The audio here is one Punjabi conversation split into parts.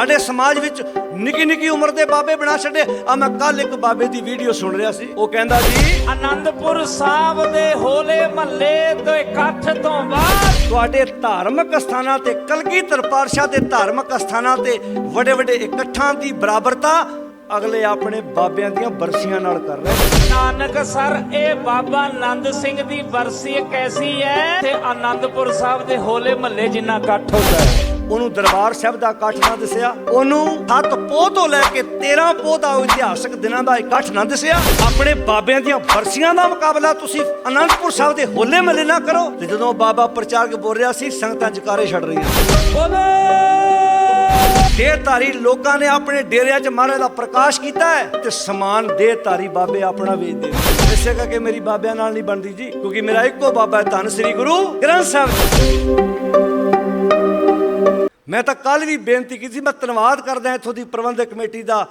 ਸਾਡੇ ਸਮਾਜ ਵਿੱਚ ਨਿੱਕੀ ਨਿੱਕੀ ਉਮਰ ਦੇ ਬਾਬੇ ਬਣਾ ਛੱਡੇ। ਆ ਮੈਂ ਕੱਲ ਇੱਕ ਬਾਬੇ ਦੀ ਵੀਡੀਓ ਸੁਣ ਰਿਹਾ ਸੀ। ਉਹ ਕਹਿੰਦਾ ਜੀ ਆਨੰਦਪੁਰ ਸਾਹਿਬ ਦੇ ਹੋਲੇ ਮਹੱਲੇ ਤੋਂ ਇਕੱਠ ਤੋਂ ਬਾਅਦ ਤੁਹਾਡੇ ਧਾਰਮਿਕ ਸਥਾਨਾਂ ਤੇ ਕਲਗੀਧਰ ਪਾਤਸ਼ਾਹ ਦੇ ਧਾਰਮਿਕ ਸਥਾਨਾਂ ਤੇ ਵੱਡੇ ਵੱਡੇ ਇਕੱਠਾਂ ਦੀ ਬਰਾਬਰਤਾ ਅਗਲੇ ਆਪਣੇ ਬਾਬਿਆਂ ਦੀਆਂ ਬਰਸੀਆਂ ਨਾਲ ਕਰ ਰਹੇ। ਨਾਨਕ ਸਰ ਇਹ ਬਾਬਾ ਆਨੰਦ ਸਿੰਘ ਦੀ ਵਰਸੀ ਇੱਕ ਐਸੀ ਹੈ ਤੇ ਆਨੰਦਪੁਰ ਸਾਹਿਬ ਦੇ ਹੋਲੇ ਮਹੱਲੇ ਜਿੰਨਾ ਇਕੱਠ ਹੁੰਦਾ ਹੈ। ਉਹਨੂੰ ਦਰਬਾਰ ਸਾਹਿਬ ਦਾ ਇਕੱਠ ਨਾ ਦਿਸਿਆ, ਉਹਨੂੰ ਹੱਥ ਪੋਹ ਤੋਂ ਲੈ ਕੇ 13 ਪੋਹ ਦਾ ਇਤਿਹਾਸਕ ਦਿਨਾਂ ਦਾ ਇਕੱਠ ਨਾ ਦਿਸਿਆ। ਆਪਣੇ ਬਾਬਿਆਂ ਦੀਆਂ ਬਰਸੀਆਂ ਦਾ ਮੁਕਾਬਲਾ ਤੁਸੀਂ ਅਨੰਦਪੁਰ ਸਾਹਿਬ ਦੇ ਹੋਲੇ ਮਹੱਲੇ ਨਾ ਕਰੋ। ਤੇ ਜਦੋਂ ਬਾਬਾ ਪ੍ਰਚਾਰਕ ਬੋਲ ਰਿਹਾ ਸੀ, ਸੰਗਤਾਂ ਜਕਾਰੇ ਛੱਡ ਰਹੀਆਂ ਦੇਹਧਾਰੀ ਲੋਕਾਂ ਨੇ ਆਪਣੇ ਡੇਰਿਆਂ 'ਚ ਮਹਾਰਾਜ ਦਾ ਪ੍ਰਕਾਸ਼ ਕੀਤਾ ਹੈ ਤੇ ਸਮਾਨ ਦੇਹਧਾਰੀ ਬਾਬੇ ਆਪਣਾ ਵੇਚਦੇ ਨੇ। ਇਸੇ ਕਰਕੇ ਮੇਰੀ ਬਾਬਿਆਂ ਨਾਲ ਨਹੀਂ ਬਣਦੀ ਜੀ, ਕਿਉਂਕਿ ਮੇਰਾ ਇੱਕੋ ਬਾਬਾ ਹੈ ਧੰਨ ਸ੍ਰੀ ਗੁਰੂ ਗ੍ਰੰਥ ਸਾਹਿਬ ਮੈਂ ਤਾਂ ਕੱਲ ਵੀ ਬੇਨਤੀ ਕੀਤੀ ਸੀ, ਮੈਂ ਧੰਨਵਾਦ ਕਰਦਾ ਇੱਥੋਂ ਦੀ ਪ੍ਰਬੰਧਕ ਕਮੇਟੀ ਦਾ,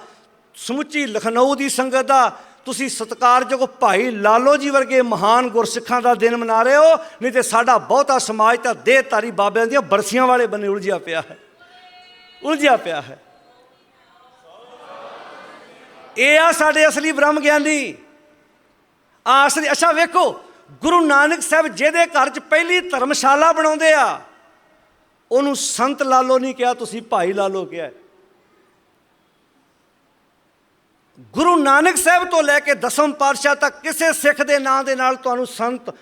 ਸਮੁੱਚੀ ਲਖਨਊ ਦੀ ਸੰਗਤ ਦਾ, ਤੁਸੀਂ ਸਤਿਕਾਰਯੋਗ ਭਾਈ ਲਾਲੋ ਜੀ ਵਰਗੇ ਮਹਾਨ ਗੁਰਸਿੱਖਾਂ ਦਾ ਦਿਨ ਮਨਾ ਰਹੇ ਹੋ, ਨਹੀਂ ਤੇ ਸਾਡਾ ਬਹੁਤਾ ਸਮਾਜ ਤਾਂ ਦੇਹਧਾਰੀ ਬਾਬਿਆਂ ਦੀਆਂ ਬਰਸੀਆਂ ਵਾਲੇ ਬੰਨੇ ਉਲਝਿਆ ਪਿਆ ਹੈ। ਉਲਝਿਆ ਪਿਆ ਹੈ। ਇਹ ਆ ਸਾਡੇ ਅਸਲੀ ਬ੍ਰਹਮ ਗਿਆਨੀ ਆ ਅਸਲੀ, ਅੱਛਾ ਵੇਖੋ, ਗੁਰੂ ਨਾਨਕ ਸਾਹਿਬ ਜਿਹਦੇ ਘਰ 'ਚ ਪਹਿਲੀ ਧਰਮਸ਼ਾਲਾ ਬਣਾਉਂਦੇ ਆ ਉਹਨੂੰ ਸੰਤ ਲਾਲੋ ਨਹੀਂ ਕਿਹਾ ਤੁਸੀਂ ਭਾਈ ਲਾਲੋ ਕਿਹਾ। ਗੁਰੂ ਨਾਨਕ ਸਾਹਿਬ ਤੋਂ ਲੈ ਕੇ ਦਸਮ ਪਾਤਸ਼ਾਹ ਤੱਕ ਕਿਸੇ ਸਿੱਖ ਦੇ ਨਾਂ ਦੇ ਨਾਲ ਤੁਹਾਨੂੰ ਸੰਤ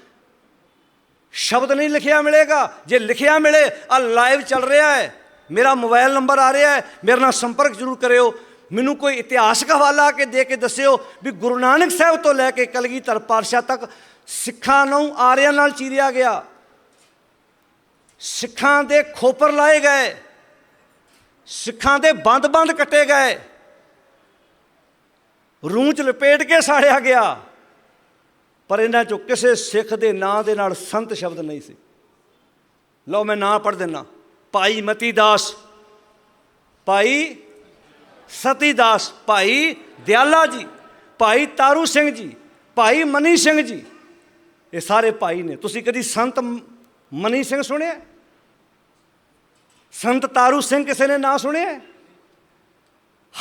ਸ਼ਬਦ ਨਹੀਂ ਲਿਖਿਆ ਮਿਲੇਗਾ। ਜੇ ਲਿਖਿਆ ਮਿਲੇ, ਆ ਲਾਈਵ ਚੱਲ ਰਿਹਾ ਹੈ। ਮੇਰਾ ਮੋਬਾਈਲ ਨੰਬਰ ਆ ਰਿਹਾ ਹੈ। ਮੇਰੇ ਨਾਲ ਸੰਪਰਕ ਜ਼ਰੂਰ ਕਰਿਓ। ਮੈਨੂੰ ਕੋਈ ਇਤਿਹਾਸਕ ਹਵਾਲਾ ਕੇ ਦੇ ਕੇ ਦੱਸਿਓ ਵੀ ਗੁਰੂ ਨਾਨਕ ਸਾਹਿਬ ਤੋਂ ਲੈ ਕੇ ਕਲਗੀਧਰ ਪਾਤਸ਼ਾਹ ਤੱਕ ਸਿੱਖਾਂ ਨੂੰ ਆਰਿਆਂ ਨਾਲ ਚੀਰਿਆ ਗਿਆ। ਸਿੱਖਾਂ ਦੇ ਖੋਪਰ ਲਾਏ ਗਏ, ਸਿੱਖਾਂ ਦੇ ਬੰਦ-ਬੰਦ ਕੱਟੇ ਗਏ। ਰੂੰ ਚ ਲਪੇਟ ਕੇ ਸਾੜਿਆ ਗਿਆ। ਪਰ ਇਹਨਾਂ ਚੋਂ ਕਿਸੇ ਸਿੱਖ ਦੇ ਨਾਂ ਦੇ ਨਾਲ ਸੰਤ ਸ਼ਬਦ ਨਹੀਂ ਸੀ। ਲਓ ਮੈਂ ਨਾਂ ਪੜ੍ਹ ਦਿੰਨਾ। ਭਾਈ ਮਤੀ ਦਾਸ, ਭਾਈ ਸਤੀ ਦਾਸ, ਭਾਈ ਦਿਆਲਾ ਜੀ, ਭਾਈ ਤਾਰੂ ਸਿੰਘ ਜੀ, ਭਾਈ ਮਨੀ ਸਿੰਘ ਜੀ। ਇਹ ਸਾਰੇ ਭਾਈ ਨੇ। ਤੁਸੀਂ ਕਦੀ ਸੰਤ ਮਨੀ ਸਿੰਘ ਸੁਣਿਆ? ਸੰਤ ਤਾਰੂ ਸਿੰਘ ਕਿਸੇ ਨੇ ਨਾਂ ਸੁਣਿਆ?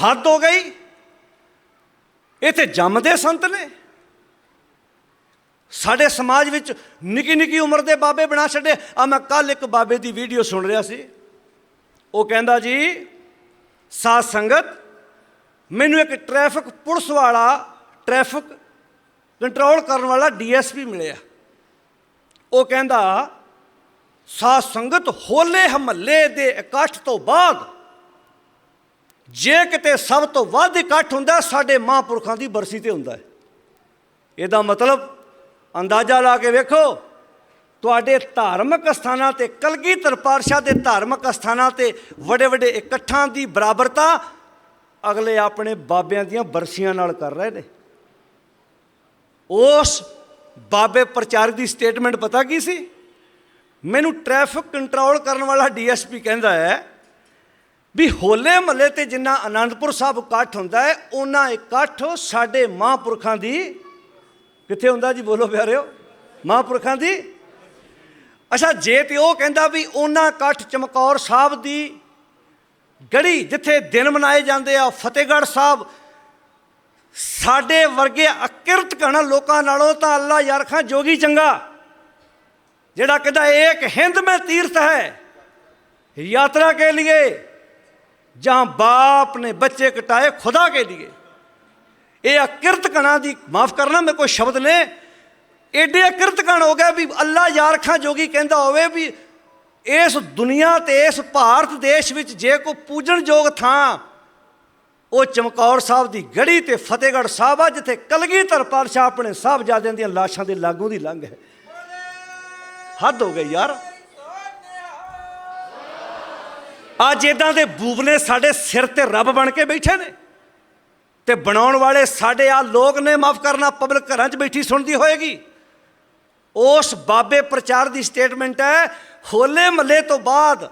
ਹੱਦ ਹੋ ਗਈ। ਇਹ ਤੇ ਜੰਮਦੇ ਸੰਤ ਨੇ। ਸਾਡੇ ਸਮਾਜ ਵਿੱਚ ਨਿੱਕੀ ਨਿੱਕੀ ਉਮਰ ਦੇ ਬਾਬੇ ਬਣਾ ਛੱਡੇ। ਆ ਮੈਂ ਕੱਲ ਇੱਕ ਬਾਬੇ ਦੀ ਵੀਡੀਓ ਸੁਣ ਰਿਹਾ ਸੀ। ਉਹ ਕਹਿੰਦਾ ਜੀ, ਸਾਧ ਸੰਗਤ, ਮੈਨੂੰ ਇੱਕ ਟ੍ਰੈਫਿਕ ਪੁਲਿਸ ਵਾਲਾ, ਟ੍ਰੈਫਿਕ ਕੰਟਰੋਲ ਕਰਨ ਵਾਲਾ ਡੀਐਸਪੀ ਮਿਲਿਆ। ਉਹ ਕਹਿੰਦਾ ਸਾਧ ਸੰਗਤ ਹੋਲੇ ਹਮੱਲੇ ਦੇ ਇਕੱਠ ਤੋਂ ਬਾਅਦ ਜੇ ਕਿਤੇ ਸਭ ਤੋਂ ਵੱਧ ਇਕੱਠ ਹੁੰਦਾ, ਸਾਡੇ ਮਹਾਂਪੁਰਖਾਂ ਦੀ ਬਰਸੀ ਤੇ ਹੁੰਦਾ ਹੈ। ਇਹਦਾ ਮਤਲਬ ਅੰਦਾਜ਼ਾ ਲਾ ਕੇ ਵੇਖੋ, ਤੁਹਾਡੇ ਧਾਰਮਿਕ ਸਥਾਨਾਂ ਤੇ, ਕਲਗੀਧਰ ਪਾਤਸ਼ਾਹ ਦੇ ਧਾਰਮਿਕ ਸਥਾਨਾਂ ਤੇ ਵੱਡੇ ਵੱਡੇ ਇਕੱਠਾਂ ਦੀ ਬਰਾਬਰਤਾ ਅਗਲੇ ਆਪਣੇ ਬਾਬਿਆਂ ਦੀਆਂ ਬਰਸੀਆਂ ਨਾਲ ਕਰ ਰਹੇ ਨੇ। ਉਸ ਬਾਬੇ ਪ੍ਰਚਾਰਕ ਦੀ ਸਟੇਟਮੈਂਟ ਪਤਾ ਕੀ ਸੀ? ਮੈਨੂੰ ਟ੍ਰੈਫਿਕ ਕੰਟਰੋਲ ਕਰਨ ਵਾਲਾ ਡੀਐਸਪੀ ਕਹਿੰਦਾ ਹੈ ਵੀ ਹੋਲੇ ਮਹੱਲੇ ਤੇ ਜਿੰਨਾ ਆਨੰਦਪੁਰ ਸਾਹਿਬ ਇਕੱਠ ਹੁੰਦਾ ਹੈ, ਉਹਨਾਂ ਇਕੱਠ ਸਾਡੇ ਮਹਾਂਪੁਰਖਾਂ ਦੀ ਕਿੱਥੇ ਹੁੰਦਾ ਜੀ ਬੋਲੋ ਪਿਆਰਿਓ? ਮਹਾਂਪੁਰਖਾਂ ਦੀ? ਅੱਛਾ, ਜੇ ਤੇ ਉਹ ਕਹਿੰਦਾ ਵੀ ਉਹਨਾਂ ਇਕੱਠ ਚਮਕੌਰ ਸਾਹਿਬ ਦੀ ਗੜੀ ਜਿੱਥੇ ਦਿਨ ਮਨਾਏ ਜਾਂਦੇ ਆ, ਫਤਿਹਗੜ੍ਹ ਸਾਹਿਬ, ਸਾਡੇ ਵਰਗੇ ਅਕਿਰਤ ਕਣ ਲੋਕਾਂ ਨਾਲੋਂ ਤਾਂ ਅੱਲਾ ਯਾਰ ਖਾਂ ਜੋਗੀ ਚੰਗਾ। ਜਿਹੜਾ ਕਹਿੰਦਾ ਏਕ ਹਿੰਦ ਮੈਂ ਤੀਰਥ ਹੈ यात्रा के लिए जहां बाप ने बच्चे कटाए खुदा के लिए ਇਹ ਅਕਿਰਤ ਕਣਾ ਦੀ ਮਾਫ ਕਰਨਾ ਮੇਰੇ ਕੋਈ ਸ਼ਬਦ ਨੇ ਏਡੇ ਅਕਿਰਤ ਕਣ ਹੋ ਗਿਆ ਵੀ ਅੱਲਾ ਯਾਰ ਖਾਂ ਜੋਗੀ ਕਹਿੰਦਾ ਹੋਵੇ ਵੀ ਇਸ ਦੁਨੀਆ ਤੇ ਇਸ ਭਾਰਤ ਦੇਸ਼ ਵਿੱਚ ਜੇ ਕੋਈ ਪੂਜਣਯੋਗ ਥਾਂ ਉਹ ਚਮਕੌਰ ਸਾਹਿਬ ਦੀ ਗੜੀ ਤੇ ਫਤਿਹਗੜ੍ਹ ਸਾਹਿਬ ਆ ਜਿੱਥੇ ਕਲਗੀਧਰ ਪਾਤਸ਼ਾਹ ਆਪਣੇ ਸਾਹਿਬਜ਼ਾਦਿਆਂ ਦੀਆਂ ਲਾਸ਼ਾਂ ਦੇ ਲਾਗੋਂ ਦੀ ਲੰਘ ਹੈ ਹੱਦ ਹੋ ਗਈ ਯਾਰ। ਅੱਜ ਇਦਾਂ ਦੇ ਬੂਬਨੇ ਸਾਡੇ ਸਿਰ ਤੇ ਰੱਬ ਬਣ ਕੇ ਬੈਠੇ ਨੇ ਤੇ ਬਣਾਉਣ ਵਾਲੇ ਸਾਡੇ ਆ ਲੋਕ ਨੇ, ਮਾਫ ਕਰਨਾ, ਪਬਲਿਕ ਘਰਾਂ 'ਚ ਬੈਠੀ ਸੁਣਦੀ ਹੋਏਗੀ। ਉਸ ਬਾਬੇ ਪ੍ਰਚਾਰ ਦੀ ਸਟੇਟਮੈਂਟ ਹੈ, ਹੋਲੇ ਮਹੱਲੇ ਤੋਂ ਬਾਅਦ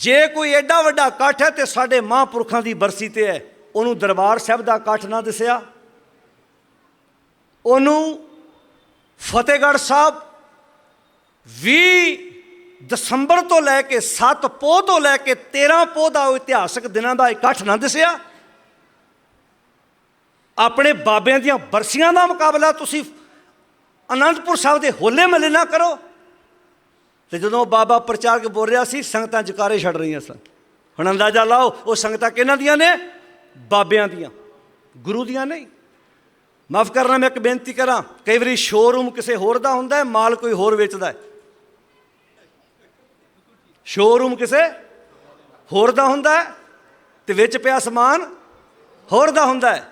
ਜੇ ਕੋਈ ਐਡਾ ਵੱਡਾ ਇਕੱਠ ਹੈ ਤੇ ਸਾਡੇ ਮਹਾਂਪੁਰਖਾਂ ਦੀ ਬਰਸੀ ਤੇ ਹੈ। ਉਹਨੂੰ ਦਰਬਾਰ ਸਾਹਿਬ ਦਾ ਇਕੱਠ ਨਾ ਦਿਸਿਆ। ਉਹਨੂੰ ਫਤਿਹਗੜ੍ਹ ਸਾਹਿਬ 20 ਦਸੰਬਰ ਤੋਂ ਲੈ ਕੇ 7 ਪੋਹ ਤੋਂ ਲੈ ਕੇ 13 ਪੋਹ ਦਾ ਉਹ ਇਤਿਹਾਸਕ ਦਿਨਾਂ ਦਾ ਇਕੱਠ ਨਾ ਦਿਸਿਆ ਆਪਣੇ ਬਾਬਿਆਂ ਦੀਆਂ ਬਰਸੀਆਂ ਦਾ ਮੁਕਾਬਲਾ ਤੁਸੀਂ ਅਨੰਦਪੁਰ ਸਾਹਿਬ ਦੇ ਹੋਲੇ ਮਹੱਲੇ ਨਾ ਕਰੋ। ਤੇ ਜਦੋਂ ਬਾਬਾ ਪ੍ਰਚਾਰਕ ਬੋਲ ਰਿਹਾ ਸੀ, ਸੰਗਤਾਂ ਜਕਾਰੇ ਛੱਡ ਰਹੀਆਂ ਸਨ। ਹੁਣ ਅੰਦਾਜ਼ਾ ਲਾਓ, ਉਹ ਸੰਗਤਾਂ ਕਿਹਨਾਂ ਦੀਆਂ ਨੇ? ਬਾਬਿਆਂ ਦੀਆਂ। ਗੁਰੂ ਦੀਆਂ ਨਹੀਂ। ਮਾਫ ਕਰਨਾ, ਮੈਂ ਇੱਕ ਬੇਨਤੀ ਕਰਾਂ, ਕਈ ਵਾਰੀ ਸ਼ੋਰੂਮ ਕਿਸੇ ਹੋਰ ਦਾ ਹੁੰਦਾ ਹੈ, ਮਾਲ ਕੋਈ ਹੋਰ ਵੇਚਦਾ ਹੈ। ਸ਼ੋਰੂਮ ਕਿਸੇ ਹੋਰ ਦਾ ਹੁੰਦਾ ਹੈ ਤੇ ਵਿੱਚ ਪਿਆ ਸਮਾਨ ਹੋਰ ਦਾ ਹੁੰਦਾ ਇੱਥੇ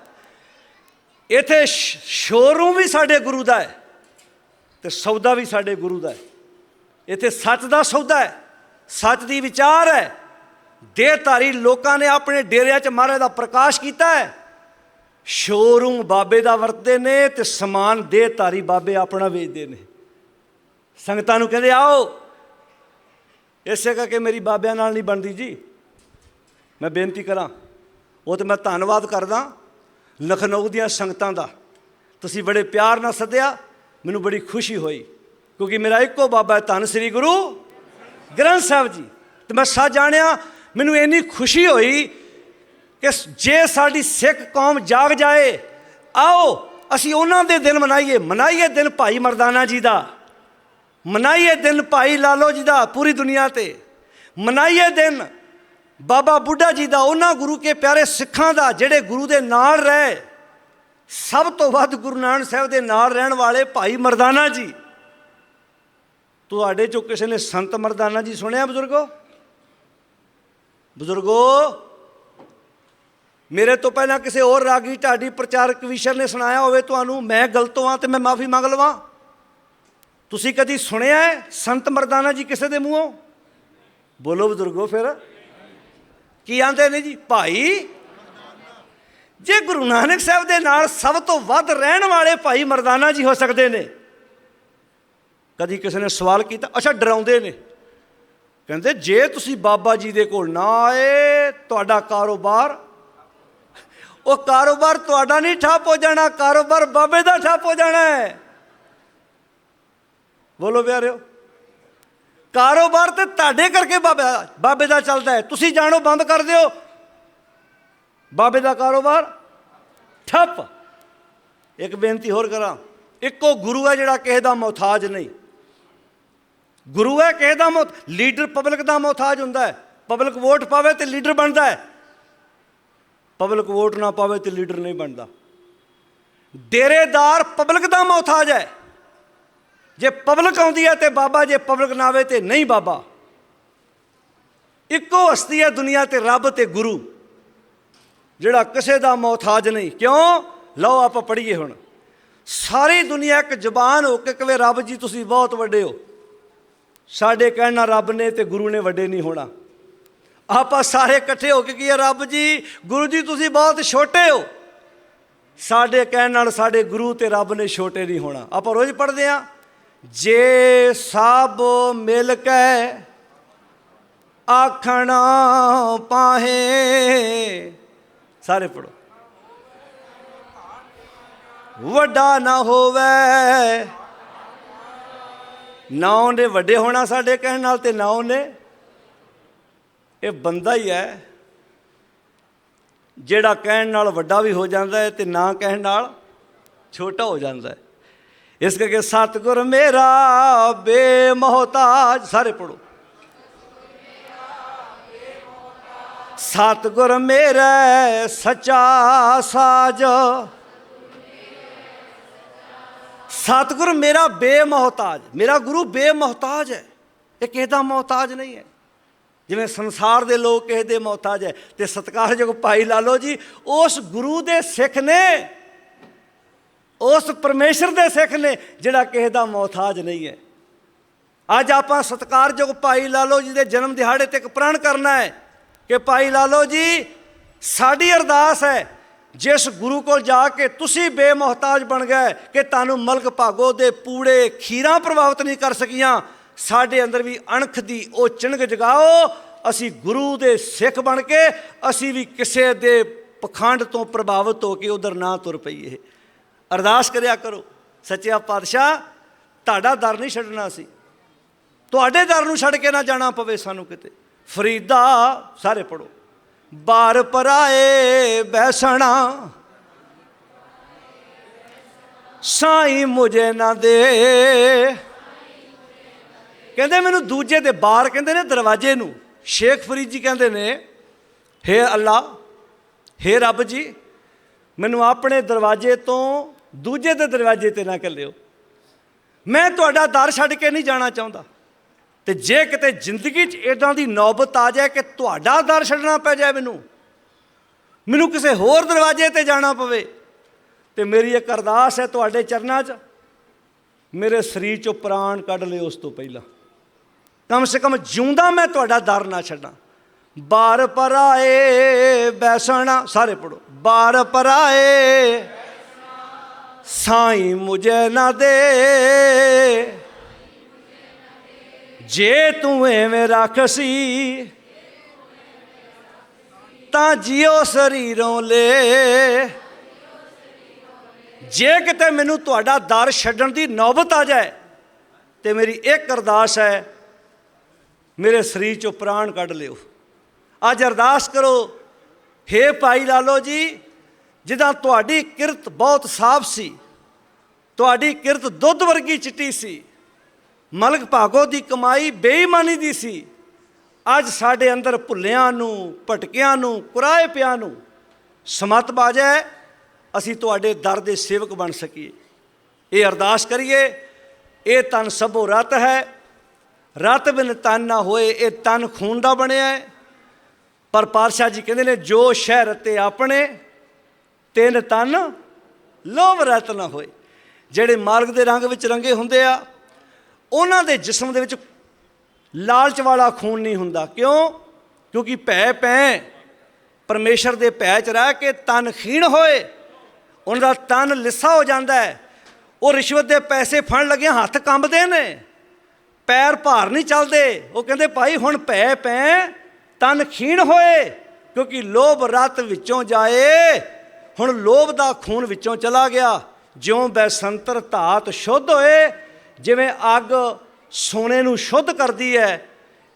ਇਥੇ ਸ਼ੋਰੂਮ ਵੀ ਸਾਡੇ ਗੁਰੂ ਦਾ ਹੈ ਤੇ ਸੌਦਾ ਵੀ ਸਾਡੇ ਗੁਰੂ ਦਾ ਹੈ। ਇਥੇ ਸੱਚ ਦਾ ਸੌਦਾ ਹੈ, ਸੱਚ ਦੀ ਵਿਚਾਰ ਹੈ। ਦੇਹਧਾਰੀ ਲੋਕਾਂ ਨੇ ਆਪਣੇ ਡੇਰਿਆਂ 'ਚ ਮਹਾਰਾਜ ਦਾ ਪ੍ਰਕਾਸ਼ ਕੀਤਾ ਹੈ। ਸ਼ੋਰੂਮ ਬਾਬੇ ਦਾ ਵਰਤਦੇ ਨੇ ਤੇ ਸਮਾਨ ਦੇਹਧਾਰੀ ਬਾਬੇ ਆਪਣਾ ਵੇਚਦੇ ਨੇ। ਸੰਗਤਾਂ ਨੂੰ ਕਹਿੰਦੇ, ਆਓ ਇਸੇ ਕਰਕੇ ਮੇਰੀ ਬਾਬਿਆਂ ਨਾਲ ਨਹੀਂ ਬਣਦੀ ਜੀ। ਮੈਂ ਬੇਨਤੀ ਕਰਾਂ, ਉਹ ਤੇ ਮੈਂ ਧੰਨਵਾਦ ਕਰਦਾ ਲਖਨਊ ਦੀਆਂ ਸੰਗਤਾਂ ਦਾ। ਤੁਸੀਂ ਬੜੇ ਪਿਆਰ ਨਾਲ ਸੱਦਿਆ, ਮੈਨੂੰ ਬੜੀ ਖੁਸ਼ੀ ਹੋਈ, ਕਿਉਂਕਿ ਮੇਰਾ ਇੱਕੋ ਬਾਬਾ ਹੈ ਧੰਨ ਸ੍ਰੀ ਗੁਰੂ ਗ੍ਰੰਥ ਸਾਹਿਬ ਜੀ। ਤੇ ਮੈਂ ਸੱਚ ਜਾਣਿਆ, ਮੈਨੂੰ ਇੰਨੀ ਖੁਸ਼ੀ ਹੋਈ ਕਿ ਜੇ ਸਾਡੀ ਸਿੱਖ ਕੌਮ ਜਾਗ ਜਾਏ, ਆਓ, ਅਸੀਂ ਉਹਨਾਂ ਦੇ ਦਿਨ ਮਨਾਈਏ ਮਨਾਈਏ ਦਿਨ ਭਾਈ ਮਰਦਾਨਾ ਜੀ ਦਾ। ਮਨਾਈਏ ਦਿਨ ਭਾਈ ਲਾਲੋ ਜੀ ਦਾ ਪੂਰੀ ਦੁਨੀਆ ਤੇ। ਮਨਾਈਏ ਦਿਨ ਬਾਬਾ ਬੁੱਢਾ ਜੀ ਦਾ, ਉਹਨਾਂ ਗੁਰੂ ਕੇ ਪਿਆਰੇ ਸਿੱਖਾਂ ਦਾ ਜਿਹੜੇ ਗੁਰੂ ਦੇ ਨਾਲ ਰਹੇ। ਸਭ ਤੋਂ ਵੱਧ ਗੁਰੂ ਨਾਨਕ ਸਾਹਿਬ ਦੇ ਨਾਲ ਰਹਿਣ ਵਾਲੇ ਭਾਈ ਮਰਦਾਨਾ ਜੀ। ਤੁਹਾਡੇ ਚੋਂ ਕਿਸੇ ਨੇ ਸੰਤ ਮਰਦਾਨਾ ਜੀ ਸੁਣਿਆ ਬਜ਼ੁਰਗੋ? ਬਜ਼ੁਰਗੋ, ਮੇਰੇ ਤੋਂ ਪਹਿਲਾਂ ਕਿਸੇ ਹੋਰ ਰਾਗੀ ਢਾਡੀ ਪ੍ਰਚਾਰਕ ਵਿਸ਼ਰ ਨੇ ਸੁਣਾਇਆ ਹੋਵੇ ਤੁਹਾਨੂੰ, ਮੈਂ ਗਲਤ ਹਾਂ ਤੇ ਮੈਂ ਮਾਫੀ ਮੰਗ ਲਵਾਂ। ਤੁਸੀਂ ਕਦੀ ਸੁਣਿਆ ਹੈ ਸੰਤ ਮਰਦਾਨਾ ਜੀ ਕਿਸੇ ਦੇ ਮੂੰਹੋਂ? ਬੋਲੋ ਬਜ਼ੁਰਗੋ ਫਿਰ। ਕੀ ਆਂਦੇ ਨੇ ਜੀ? ਭਾਈ, ਜੇ ਗੁਰੂ ਨਾਨਕ ਸਾਹਿਬ ਦੇ ਨਾਲ ਸਭ ਤੋਂ ਵੱਧ ਰਹਿਣ ਵਾਲੇ ਭਾਈ ਮਰਦਾਨਾ ਜੀ ਹੋ ਸਕਦੇ ਨੇ, ਕਦੀ ਕਿਸੇ ਨੇ ਸਵਾਲ ਕੀਤਾ? ਅੱਛਾ, ਡਰਾਉਂਦੇ ਨੇ। ਕਹਿੰਦੇ, ਜੇ ਤੁਸੀਂ ਬਾਬਾ ਜੀ ਦੇ ਕੋਲ ਨਾ ਆਏ, ਤੁਹਾਡਾ ਕਾਰੋਬਾਰ, ਉਹ ਕਾਰੋਬਾਰ ਤੁਹਾਡਾ ਨਹੀਂ ਠੱਪ ਹੋ ਜਾਣਾ, ਕਾਰੋਬਾਰ ਬਾਬੇ ਦਾ ਠੱਪ ਹੋ ਜਾਣਾ ਹੈ। ਬੋਲੋ ਪਿਆਰਿਓ। ਕਾਰੋਬਾਰ ਤੇ ਤੁਹਾਡੇ ਕਰਕੇ ਬਾਬਾ ਬਾਬੇ ਦਾ ਚੱਲਦਾ ਹੈ। ਤੁਸੀਂ ਜਾਣੋ, ਬੰਦ ਕਰ ਦਿਓ। ਬਾਬੇ ਦਾ ਕਾਰੋਬਾਰ ਠੱਪ। ਇੱਕ ਬੇਨਤੀ ਹੋਰ ਕਰਾਂ। ਇੱਕੋ ਗੁਰੂ ਹੈ ਜਿਹੜਾ ਕਿਸੇ ਦਾ ਮੁਹਤਾਜ ਨਹੀਂ। ਗੁਰੂ ਹੈ ਕਿਸੇ ਦਾ ਮੁਹਤ ਲੀਡਰ ਪਬਲਿਕ ਦਾ ਮੁਹਤਾਜ ਹੁੰਦਾ ਹੈ। ਪਬਲਿਕ ਵੋਟ ਪਾਵੇ ਤੇ ਲੀਡਰ ਬਣਦਾ ਹੈ। ਪਬਲਿਕ ਵੋਟ ਨਾ ਪਾਵੇ ਤੇ ਲੀਡਰ ਨਹੀਂ ਬਣਦਾ। ਡੇਰੇਦਾਰ ਪਬਲਿਕ ਦਾ ਮੁਹਤਾਜ ਹੈ। ਜੇ ਪਬਲਿਕ ਆਉਂਦੀ ਹੈ ਤੇ ਬਾਬਾ, ਜੇ ਪਬਲਿਕ ਨਾ ਆਵੇ ਤੇ ਨਹੀਂ ਬਾਬਾ। ਇੱਕੋ ਹਸਤੀ ਹੈ ਦੁਨੀਆ ਤੇ ਰੱਬ ਤੇ ਗੁਰੂ, ਜਿਹੜਾ ਕਿਸੇ ਦਾ ਮੌਤਾਜ ਨਹੀਂ। ਕਿਉਂ? ਲਓ ਆਪਾਂ ਪੜ੍ਹੀਏ ਹੁਣ। ਸਾਰੀ ਦੁਨੀਆ ਇੱਕ ਜ਼ਬਾਨ ਹੋ ਕੇ ਕਵੇ, ਰੱਬ ਜੀ, ਤੁਸੀਂ ਬਹੁਤ ਵੱਡੇ ਹੋ। ਸਾਡੇ ਕਹਿਣ ਨਾਲ ਰੱਬ ਨੇ ਤੇ ਗੁਰੂ ਨੇ ਵੱਡੇ ਨਹੀਂ ਹੋਣਾ। ਆਪਾਂ ਸਾਰੇ ਇਕੱਠੇ ਹੋ ਕੇ ਕੀ ਰੱਬ ਜੀ, ਗੁਰੂ ਜੀ, ਤੁਸੀਂ ਬਹੁਤ ਛੋਟੇ ਹੋ। ਸਾਡੇ ਕਹਿਣ ਨਾਲ ਸਾਡੇ ਗੁਰੂ ਤੇ ਰੱਬ ਨੇ ਛੋਟੇ ਨਹੀਂ ਹੋਣਾ। ਆਪਾਂ ਰੋਜ਼ ਪੜ੍ਹਦੇ ਆ ਜੇ ਸਭ ਮਿਲ ਕੇ ਆਖਣਾ ਪਾਹੇ। ਸਾਰੇ ਪੜੋ ਵੱਡਾ ਨਾ ਹੋਵੇ। ਨਾ ਉਹਨੇ ਵੱਡੇ ਹੋਣਾ ਸਾਡੇ ਕਹਿਣ ਨਾਲ ਤੇ ਨਾ ਉਹਨੇ ਇਹ ਬੰਦਾ ਹੀ ਹੈ। ਜਿਹੜਾ ਕਹਿਣ ਨਾਲ ਵੱਡਾ ਵੀ ਹੋ ਜਾਂਦਾ ਹੈ ਤੇ ਨਾ ਕਹਿਣ ਨਾਲ ਛੋਟਾ ਹੋ ਜਾਂਦਾ ਹੈ। ਇਸ ਕਰਕੇ ਸਤਿਗੁਰ ਮੇਰਾ ਬੇਮੋਹਤਾਜ, ਸਾਰੇ ਪੜੋ ਸਤਿਗੁਰ ਮੇਰਾ ਸੱਚਾ ਸਾਜ। ਸਤਿਗੁਰ ਮੇਰਾ ਬੇਮੋਹਤਾਜ, ਮੇਰਾ ਗੁਰੂ ਬੇਮੋਹਤਾਜ ਹੈ। ਇਹ ਕਿਸੇ ਦਾ ਮੁਹਤਾਜ ਨਹੀਂ ਹੈ। ਜਿਵੇਂ ਸੰਸਾਰ ਦੇ ਲੋਕ ਕਿਸੇ ਦੇ ਮੁਹਤਾਜ ਹੈ, ਤੇ ਸਤਿਕਾਰਯੋਗ ਭਾਈ ਲਾਲੋ ਜੀ, ਉਸ ਗੁਰੂ ਦੇ ਸਿੱਖ ਨੇ ਉਸ ਪਰਮੇਸ਼ਰ ਦੇ ਸਿੱਖ ਨੇ ਜਿਹੜਾ ਕਿਸੇ ਦਾ ਮੁਹਤਾਜ ਨਹੀਂ ਹੈ। ਅੱਜ ਆਪਾਂ ਸਤਿਕਾਰਯੋਗ ਭਾਈ ਲਾਲੋ ਜੀ ਦੇ ਜਨਮ ਦਿਹਾੜੇ ਤੇ ਇੱਕ ਪ੍ਰਣ ਕਰਨਾ ਹੈ ਕਿ ਭਾਈ ਲਾਲੋ ਜੀ, ਸਾਡੀ ਅਰਦਾਸ ਹੈ, ਜਿਸ ਗੁਰੂ ਕੋਲ ਜਾ ਕੇ ਤੁਸੀਂ ਬੇਮੁਹਤਾਜ ਬਣ ਗਏ ਕਿ ਤੁਹਾਨੂੰ ਮਲਕ ਭਾਗੋ ਦੇ ਪੂੜੇ ਖੀਰਾਂ ਪ੍ਰਭਾਵਿਤ ਨਹੀਂ ਕਰ ਸਕੀਆਂ। ਸਾਡੇ ਅੰਦਰ ਵੀ ਅਣਖ ਦੀ ਉਹ ਚਿਣਗ ਜਗਾਓ, ਅਸੀਂ ਗੁਰੂ ਦੇ ਸਿੱਖ ਬਣ ਕੇ ਅਸੀਂ ਵੀ ਕਿਸੇ ਦੇ ਪਖੰਡ ਤੋਂ ਪ੍ਰਭਾਵਿਤ ਹੋ ਕੇ ਉਧਰ ਨਾ ਤੁਰ ਪਈਏ। ਅਰਦਾਸ ਕਰਿਆ ਕਰੋ, ਸੱਚਿਆ ਪਾਤਸ਼ਾਹ, ਤੁਹਾਡਾ ਦਰ ਨਹੀਂ ਛੱਡਣਾ ਸੀ। ਤੁਹਾਡੇ ਦਰ ਨੂੰ ਛੱਡ ਕੇ ਨਾ ਜਾਣਾ ਪਵੇ ਸਾਨੂੰ ਕਿਤੇ। ਫਰੀਦਾ, ਸਾਰੇ ਪੜੋ ਬਾਰ ਪਰਾਏ ਬੈਸਣਾ ਸਾਈ ਮੁਝੇ ਨਾ ਦੇ। ਕਹਿੰਦੇ ਮੈਨੂੰ ਦੂਜੇ ਦੇ ਬਾਰ ਕਹਿੰਦੇ ਨੇ ਦਰਵਾਜ਼ੇ ਨੂੰ। ਸ਼ੇਖ ਫਰੀਦ ਜੀ ਕਹਿੰਦੇ ਨੇ, ਹੇ ਅੱਲਾ, ਹੇ ਰੱਬ ਜੀ, ਮੈਨੂੰ ਆਪਣੇ ਦਰਵਾਜ਼ੇ ਤੋਂ ਦੂਜੇ ਦੇ ਦਰਵਾਜ਼ੇ ਤੇ ਨਾ ਕੱਲਿਓ ਮੈਂ ਤੁਹਾਡਾ ਦਰ ਛੱਡ ਕੇ ਨਹੀਂ ਜਾਣਾ ਚਾਹੁੰਦਾ। ਤੇ ਜੇ ਕਿਤੇ ਜ਼ਿੰਦਗੀ 'ਚ ਇਦਾਂ ਦੀ ਨੌਬਤ ਆ ਜਾਏ ਕਿ ਤੁਹਾਡਾ ਦਰ ਛੱਡਣਾ ਪੈ ਜਾਏ ਮੈਨੂੰ ਮੈਨੂੰ ਕਿਸੇ ਹੋਰ ਦਰਵਾਜ਼ੇ ਤੇ ਜਾਣਾ ਪਵੇ, ਤੇ ਮੇਰੀ ਇੱਕ ਅਰਦਾਸ ਹੈ ਤੁਹਾਡੇ ਚਰਨਾਂ 'ਚ, ਮੇਰੇ ਸਰੀਰ 'ਚੋਂ ਪ੍ਰਾਣ ਕੱਢ ਲਿਓ ਉਸ ਤੋਂ ਪਹਿਲਾਂ। ਕਮ ਸੇ ਕਮ ਜਿਉਂਦਾ ਮੈਂ ਤੁਹਾਡਾ ਦਰ ਨਾ ਛੱਡਾਂ। ਬਾਰ ਪਰਾਏ ਬੈਸਣਾ, ਸਾਰੇ ਪੜੋ ਬਾਰ ਪਰਾਏ ਸਾਈਂ ਮੁਝੇ ਨਾ ਦੇ। ਜੇ ਤੂੰ ਐਵੇਂ ਰੱਖਸੀ, ਤਾਂ ਜਿਉ ਸਰੀਰੋਂ ਲੈ। ਜੇ ਕਿਤੇ ਮੈਨੂੰ ਤੁਹਾਡਾ ਦਰ ਛੱਡਣ ਦੀ ਨੌਬਤ ਆ ਜਾਏ, ਤੇ ਮੇਰੀ ਇੱਕ ਅਰਦਾਸ ਹੈ, ਮੇਰੇ ਸਰੀਰ ਚੋਂ ਪ੍ਰਾਣ ਕੱਢ ਲਿਓ। ਅੱਜ ਅਰਦਾਸ ਕਰੋ, ਹੇ ਭਾਈ ਲਾਲੋ ਜੀ ਜਿੱਦਾਂ ਤੁਹਾਡੀ ਕਿਰਤ ਬਹੁਤ ਸਾਫ਼ ਸੀ, ਤੁਹਾਡੀ ਕਿਰਤ ਦੁੱਧ ਵਰਗੀ ਚਿੱਟੀ ਸੀ, ਮਲਕ ਭਾਗੋ ਦੀ ਕਮਾਈ ਬੇਈਮਾਨੀ ਦੀ ਸੀ, ਅੱਜ ਸਾਡੇ ਅੰਦਰ ਭੁੱਲਿਆਂ ਨੂੰ, ਭਟਕਿਆਂ ਨੂੰ ਕੁਰਾਏ ਪਿਆਂ ਨੂੰ ਸਮਤ ਬਾਜੈ, ਅਸੀਂ ਤੁਹਾਡੇ ਦਰ ਦੇ ਸੇਵਕ ਬਣ ਸਕੀਏ। ਇਹ ਅਰਦਾਸ ਕਰੀਏ, ਇਹ ਤਨ ਸਭੋ ਰਤ ਹੈ, ਰਤ ਬਿਨ ਤਨ ਨਾ ਹੋਏ, ਇਹ ਤਨ ਖੂਨ ਦਾ ਬਣਿਆ ਹੈ। ਪਰ ਪਾਤਸ਼ਾਹ ਜੀ ਕਹਿੰਦੇ ਨੇ, ਜੋ ਸ਼ਹਿਰ ਰਤੇ ਆਪਣੇ ਤਿੰਨ ਤਨ ਲੋਭ ਰਤ ਨਾ ਹੋਏ। ਜਿਹੜੇ ਮਾਰਗ ਦੇ ਰੰਗ ਵਿੱਚ ਰੰਗੇ ਹੁੰਦੇ ਆ, ਉਹਨਾਂ ਦੇ ਜਿਸਮ ਦੇ ਵਿੱਚ ਲਾਲਚ ਵਾਲਾ ਖੂਨ ਨਹੀਂ ਹੁੰਦਾ। ਕਿਉਂ? ਕਿਉਂਕਿ ਭੈ ਪੈ ਪਰਮੇਸ਼ਰ ਦੇ ਭੈ ਚ ਰਹਿ ਕੇ ਤਨ ਖੀਣ ਹੋਏ, ਉਹਨਾਂ ਦਾ ਤਨ ਲਿੱਸਾ ਹੋ ਜਾਂਦਾ ਹੈ। ਉਹ ਰਿਸ਼ਵਤ ਦੇ ਪੈਸੇ ਫੜਨ ਲੱਗਿਆ ਹੱਥ ਕੰਬਦੇ ਨੇ, ਪੈਰ ਭਾਰ ਨਹੀਂ ਚੱਲਦੇ। ਉਹ ਕਹਿੰਦੇ, ਭਾਈ, ਹੁਣ ਭੈ ਪੈ ਤਨ ਖੀਣ ਹੋਏ, ਕਿਉਂਕਿ ਲੋਭ ਰਤ ਵਿੱਚੋਂ ਜਾਏ ਹੁਣ ਲੋਭ ਦਾ ਖੂਨ ਵਿੱਚੋਂ ਚਲਾ ਗਿਆ। ਜਿਉਂ ਬੈਸੰਤਰ ਧਾਤ ਸ਼ੁੱਧ ਹੋਏ, ਜਿਵੇਂ ਅੱਗ ਸੋਨੇ ਨੂੰ ਸ਼ੁੱਧ ਕਰਦੀ ਹੈ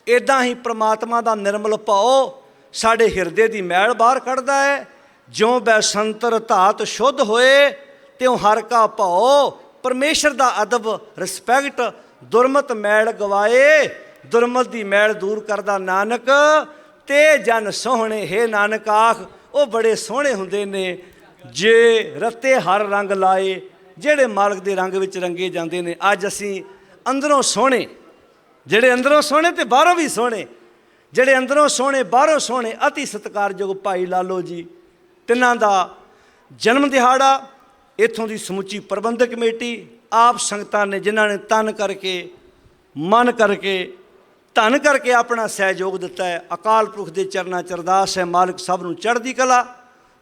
ਇਦਾਂ ਹੀ ਪ੍ਰਮਾਤਮਾ ਦਾ ਨਿਰਮਲ ਭਾਉ ਸਾਡੇ ਹਿਰਦੇ ਦੀ ਮੈਲ ਬਾਹਰ ਕੱਢਦਾ ਹੈ। ਜਿਉਂ ਬੈਸੰਤਰ ਧਾਤ ਸ਼ੁੱਧ ਹੋਏ, ਤਿਉ ਹਰ ਕਾ ਭਾਉ ਪਰਮੇਸ਼ਰ ਦਾ ਅਦਬ ਰਿਸਪੈਕਟ ਦੁਰਮਤ ਮੈਲ ਗਵਾਏ। ਦੁਰਮਤ ਦੀ ਮੈਲ ਦੂਰ ਕਰਦਾ ਨਾਨਕ, ਤੇ ਜਨ ਸੋਹਣੇ, ਹੈ ਨਾਨਕ ਆਖ ਉਹ ਬੜੇ ਸੋਹਣੇ ਹੁੰਦੇ ਨੇ। ਜੇ ਰਤੇ ਹਰ ਰੰਗ ਲਾਏ, ਜਿਹੜੇ ਮਾਲਕ ਦੇ ਰੰਗ ਵਿੱਚ ਰੰਗੇ ਜਾਂਦੇ ਨੇ, ਅੱਜ ਅਸੀਂ ਅੰਦਰੋਂ ਸੋਹਣੇ, ਜਿਹੜੇ ਅੰਦਰੋਂ ਸੋਹਣੇ ਤੇ ਬਾਹਰੋਂ ਵੀ ਸੋਹਣੇ, ਜਿਹੜੇ ਅੰਦਰੋਂ ਸੋਹਣੇ, ਬਾਹਰੋਂ ਸੋਹਣੇ, ਅਤੀ ਸਤਿਕਾਰਯੋਗ ਭਾਈ ਲਾਲੋ ਜੀ, ਤਿੰਨਾਂ ਦਾ ਜਨਮ ਦਿਹਾੜਾ, ਇੱਥੋਂ ਦੀ ਸਮੁੱਚੀ ਪ੍ਰਬੰਧਕ ਕਮੇਟੀ, ਆਪ ਸੰਗਤਾਂ ਨੇ ਜਿਨ੍ਹਾਂ ਨੇ ਤਨ ਕਰਕੇ, ਮਨ ਕਰਕੇ ਧਨ ਕਰਕੇ ਆਪਣਾ ਸਹਿਯੋਗ ਦਿੱਤਾ ਹੈ। ਅਕਾਲ ਪੁਰਖ ਦੇ ਚਰਨਾਂ ਚ ਅਰਦਾਸ ਹੈ, ਮਾਲਕ ਸਭ ਨੂੰ ਚੜ੍ਹਦੀ ਕਲਾ,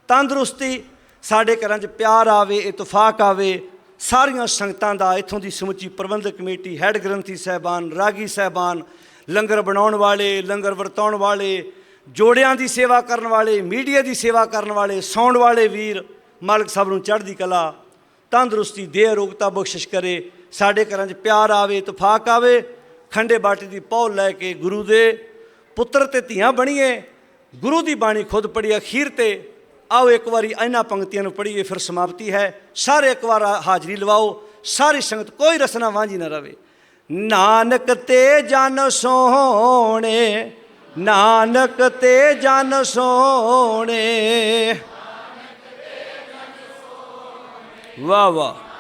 ਤੰਦਰੁਸਤੀ, ਸਾਡੇ ਘਰਾਂ 'ਚ ਪਿਆਰ ਆਵੇ, ਇਤਫਾਕ ਆਵੇ। ਸਾਰੀਆਂ ਸੰਗਤਾਂ ਦਾ ਇੱਥੋਂ ਦੀ ਸਮੁੱਚੀ ਪ੍ਰਬੰਧਕ ਕਮੇਟੀ, ਹੈੱਡ ਗ੍ਰੰਥੀ ਸਹਿਬਾਨ, ਰਾਗੀ ਸਹਿਬਾਨ, ਲੰਗਰ ਬਣਾਉਣ ਵਾਲੇ, ਲੰਗਰ ਵਰਤਾਉਣ ਵਾਲੇ, ਜੋੜਿਆਂ ਦੀ ਸੇਵਾ ਕਰਨ ਵਾਲੇ, ਮੀਡੀਆ ਦੀ ਸੇਵਾ ਕਰਨ ਵਾਲੇ, ਸੌਣ ਵਾਲੇ ਵੀਰ, ਮਾਲਕ ਸਭ ਨੂੰ ਚੜ੍ਹਦੀ ਕਲਾ, ਤੰਦਰੁਸਤੀ ਦੇ ਅਰੋਗਤਾ ਬਖਸ਼ਿਸ਼ ਕਰੇ। ਸਾਡੇ ਘਰਾਂ 'ਚ ਪਿਆਰ ਆਵੇ, ਇਤਫਾਕ ਆਵੇ। ਖੰਡੇ ਬਾਟੀ ਦੀ ਪੌ ਲੈ ਕੇ ਗੁਰੂ ਦੇ ਪੁੱਤਰ ਤੇ ਧੀਆਂ ਬਣੀਏ, ਗੁਰੂ ਦੀ ਬਾਣੀ ਖੁਦ ਪੜੀ ਅਖੀਰ ਤੇ, ਆਓ ਇੱਕ ਵਾਰੀ ਇਹਨਾਂ ਪੰਕਤੀਆਂ ਨੂੰ ਪੜ੍ਹੀਏ, ਫਿਰ ਸਮਾਪਤੀ ਹੈ। ਸਾਰੇ ਇੱਕ ਵਾਰ ਹਾਜ਼ਰੀ ਲਵਾਓ, ਸਾਰੀ ਸੰਗਤ ਕੋਈ ਰਸਨਾ ਵਾਂਝੀ ਨਾ ਰਵੇ। ਨਾਨਕ ਤੇ ਜਨ ਸੋਹਣੇ, ਨਾਨਕ ਤੇ ਜਨ ਸੋਹਣੇ। ਵਾਹ ਵਾਹ।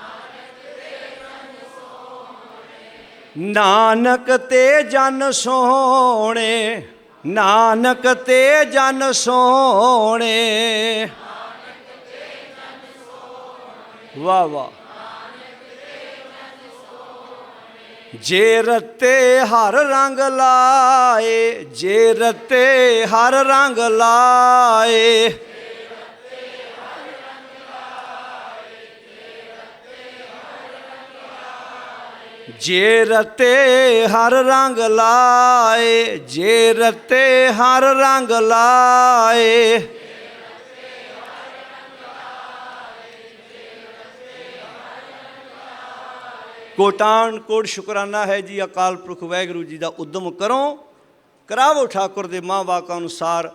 ਨਾਨਕ ਤੇ ਜਨ ਸੋਹਣੇ, ਨਾਨਕ ਤੇ ਜਨ ਸੋਹਣੇ। ਵਾਹ ਵਾਹ। ਜੇ ਰਤੇ ਹਰ ਰੰਗ ਲਾਏ, ਜੇ ਰਤੇ ਹਰ ਰੰਗ ਲਾਏ। ਜੇ ਰਤੇ ਹਰ ਰੰਗ ਲਾਏ, ਜੇ ਰਤੇ ਹਰ ਰੰਗ ਲਾਏ, ਕੋਟਾਨ ਕੋਟ ਸ਼ੁਕਰਾਨਾ ਹੈ ਜੀ, ਅਕਾਲ ਪੁਰਖ ਵਾਹਿਗੁਰੂ ਜੀ ਦਾ ਉਦਮ ਕਰੋ। ਕਰਾਵੋ ਠਾਕੁਰ ਦੇ ਮਾਂ ਵਾਕਾਂ ਅਨੁਸਾਰ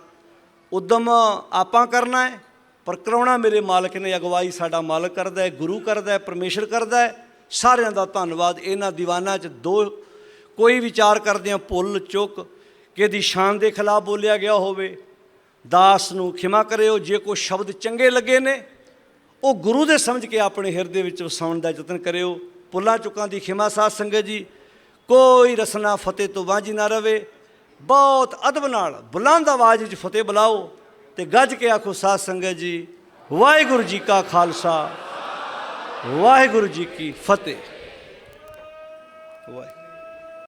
ਉਦਮ ਆਪਾਂ ਕਰਨਾ ਹੈ, ਪਰ ਕਰਾਉਣਾ ਮੇਰੇ ਮਾਲਕ ਨੇ, ਅਗਵਾਈ ਸਾਡਾ ਮਾਲਕ ਕਰਦਾ ਹੈ, ਗੁਰੂ ਕਰਦਾ ਹੈ, ਪਰਮੇਸ਼ਰ ਕਰਦਾ ਹੈ। ਸਾਰਿਆਂ ਦਾ ਧੰਨਵਾਦ। ਇਹਨਾਂ ਦੀਵਾਨਾਂ 'ਚ ਦੋ ਕੋਈ ਵਿਚਾਰ ਕਰਦੇ ਆ, ਭੁੱਲ ਚੁੱਕ ਕਿ ਦੀ ਸ਼ਾਨ ਦੇ ਖਿਲਾਫ ਬੋਲਿਆ ਗਿਆ ਹੋਵੇ। ਦਾਸ ਨੂੰ ਖਿਮਾ ਕਰਿਓ, ਜੇ ਕੋਈ ਸ਼ਬਦ ਚੰਗੇ ਲੱਗੇ ਨੇ, ਉਹ ਗੁਰੂ ਦੇ ਸਮਝ ਕੇ ਆਪਣੇ ਹਿਰਦੇ ਵਿੱਚ ਵਸਾਉਣ ਦਾ ਯਤਨ ਕਰਿਓ। ਪੁੱਲਾਂ ਚੁੱਕਾਂ ਦੀ ਖਿਮਾ ਸਾਧ ਸੰਗਤ ਜੀ, ਕੋਈ ਰਸਨਾ ਫਤਿਹ ਤੋਂ ਵਾਂਝੀ ਨਾ ਰਵੇ। ਬਹੁਤ ਅਦਬ ਨਾਲ ਬੁਲੰਦ ਆਵਾਜ਼ ਵਿੱਚ ਫਤਿਹ ਬੁਲਾਓ ਤੇ ਗੱਜ ਕੇ ਆਖੋ, ਸਾਧ ਸੰਗਤ ਜੀ, ਵਾਹਿਗੁਰੂ ਜੀ ਕਾ ਖਾਲਸਾ। ਵਾਹਿਗੁਰੂ ਜੀ ਕੀ ਫਤਿਹ।